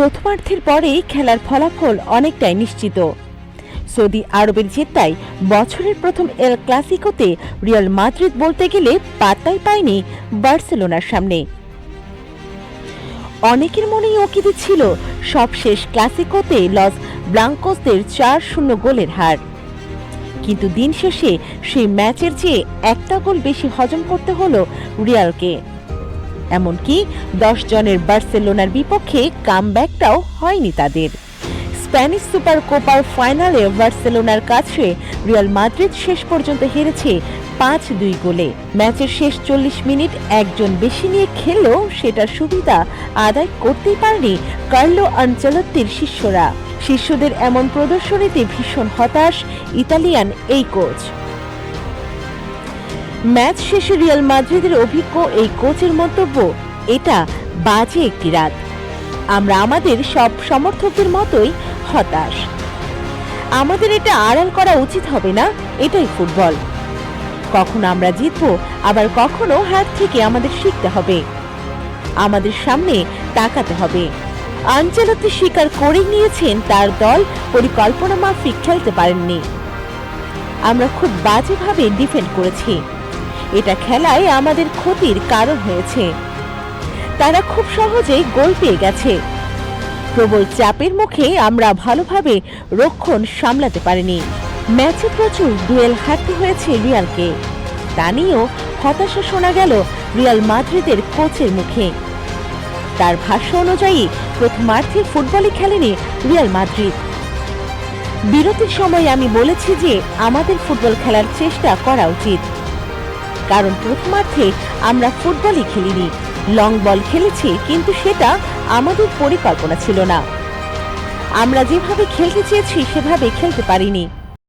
প্রথমার্ধের পরেই খেলার ফলাফল অনেকটাই নিশ্চিত। সৌদি আরবের জেতায় বছরের প্রথম এল ক্লাসিকোতে রিয়াল মাদ্রিদ বলতে গেলে পাত্তাই পায়নি বার্সেলোনার সামনে। অনেকের মনেই ওকিদি ছিল সবশেষ ক্লাসিকোতে লস ব্লাঙ্কোসদের চার শূন্য গোলের হার। কিন্তু দিন শেষে সেই ম্যাচের চেয়ে একটা গোল বেশি হজম করতে হলো রিয়ালকে। এমনকি দশ জনের বার্সেলোনার বিপক্ষে কামব্যাকটাও হয়নি তাদের। স্প্যানিশ সুপার কোপার ফাইনালে বার্সেলোনার কাছে রিয়াল মাদ্রিদ শেষ পর্যন্ত হেরেছে পাঁচ দুই গোলে। ম্যাচের শেষ চল্লিশ মিনিট একজন বেশি নিয়ে খেললেও সেটার সুবিধা আদায় করতেই পারেনি কার্লো আঞ্চলত্তির শিষ্যরা। শিষ্যদের এমন প্রদর্শনীতে ভীষণ হতাশ ইতালিয়ান এই কোচ। ম্যাচ শেষে রিয়াল মাদ্রিদের অভিজ্ঞ এই কোচের মন্তব্য, এটা বাজে একটি রাত। আমরা আমাদের সব সমর্থকদের মতোই হতাশ। আমাদের এটা আড়াল করা উচিত হবে না, এটাই ফুটবল। কখনো আমরা জিতবো, আবার কখনো হাত থেকে আমাদের শিখতে হবে। আমাদের সামনে তাকাতে হবে। আঞ্চলতি স্বীকার করে নিয়েছেন তার দল, পরিকল্পনা মাফিক খেলতে পারেননি। আমরা খুব বাজেভাবে ডিফেন্ড করেছি। এটা খেলায় আমাদের ক্ষতির কারণ হয়েছে। তারা খুব সহজেই গোল পেয়ে গেছে। প্রবল চাপের মুখে আমরা ভালোভাবে রক্ষণ সামলাতে পারিনি। ম্যাচে প্রচুর ডুয়েল হারতে হয়েছে রিয়ালকে। তা নিয়েও হতাশা শোনা গেল রিয়াল মাদ্রিদের কোচের মুখে। তার ভাষ্য অনুযায়ী, প্রথমার্ধে ফুটবলই খেলেনি রিয়াল মাদ্রিদ। বিরতির সময় আমি বলেছি যে, আমাদের ফুটবল খেলার চেষ্টা করা উচিত। কারণ প্রথমার্ধে আমরা ফুটবলই খেলিনি। লং বল খেলেছি, কিন্তু সেটা আমাদের পরিকল্পনা ছিল না। আমরা যেভাবে খেলতে চেয়েছি, সেভাবে খেলতে পারিনি।